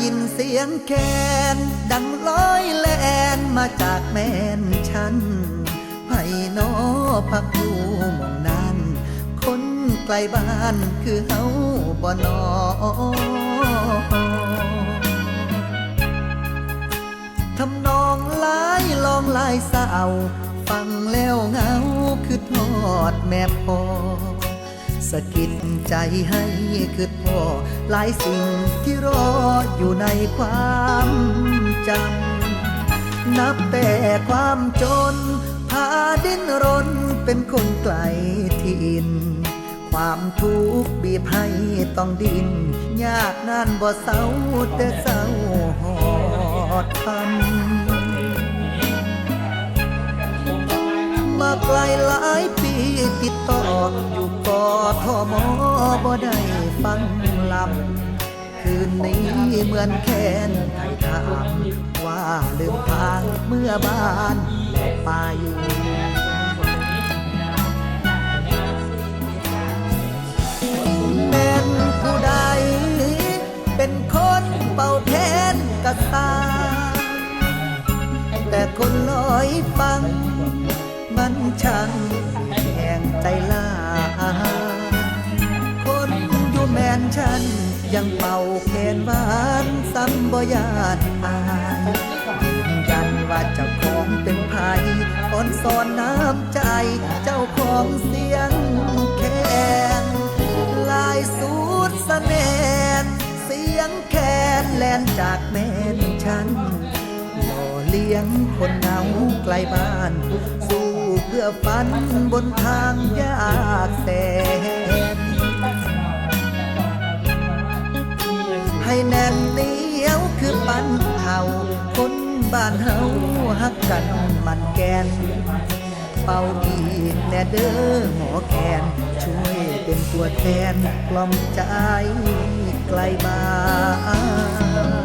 ยินเสียงแคนดังร้อยแลนมาจากแม่นฉันไผ่นอพักผู้มองนั้นคนไกลบ้านคือเฮาบ่นอทำนองลายลองลายสาวฟังแล้วเงาคือทอดแม่พอ สะกิดใจให้คือพ่อหลายสิ่งที่รออยู่ในความจำนับแต่ความจน พาดิ้นรนเป็นคนไกลถิ่นความทุกข์บีบให้ต้องดิน ยากนานบ่เศร้าแต่เศร้าหอดพัน มาไกลหลายปีติดต่ออยู่กอทอมอบ่ได้ฟังลำคืนนี้เหมือนแค้นไทยถามว่าลืมทางเมื่อบ้านไปแม่นผู้ใดเป็นคนเป่าแทนกระตาแต่คนลอยฟัง มันช่างแห่งใจล่า คนอยู่แมนฉัน ยังเป่าแคนหวานซ้ำบ่ยานอายยืนยันว่าเจ้าของเป็นไผอ่อนสอนน้ำใจ เจ้าของเสียงแคนลายสูดสะเนนเสียงแคนแลนจากแม่นฉันหล่อเลี้ยงคนเหงาไกลบ้านสู้เพื่อฝันบนทางยากแสนให้แน่นเหนียวคือปันเฮาคนบ้านเฮาฮักกันมันแกน เป่าอีกแน่เด้อหมอแคนช่วยเป็นตัวแทนกล่อมใจไกลบ้าน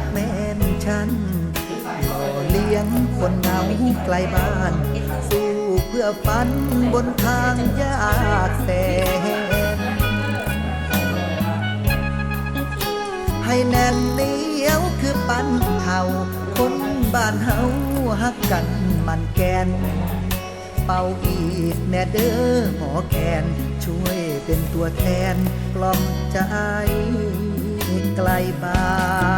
กแม่นฉันหล่อเลี้ยงคนเหงาไกลบ้าน สู้เพื่อฝันบนทางยากแสนให้แน่นเหนียวคือปันเฮาคนบ้านเฮาฮักกันมันแกน เป่าอีกแน่เด้อหมอแคนช่วยเป็นตัวแทนกล่อมใจไกลบ้าน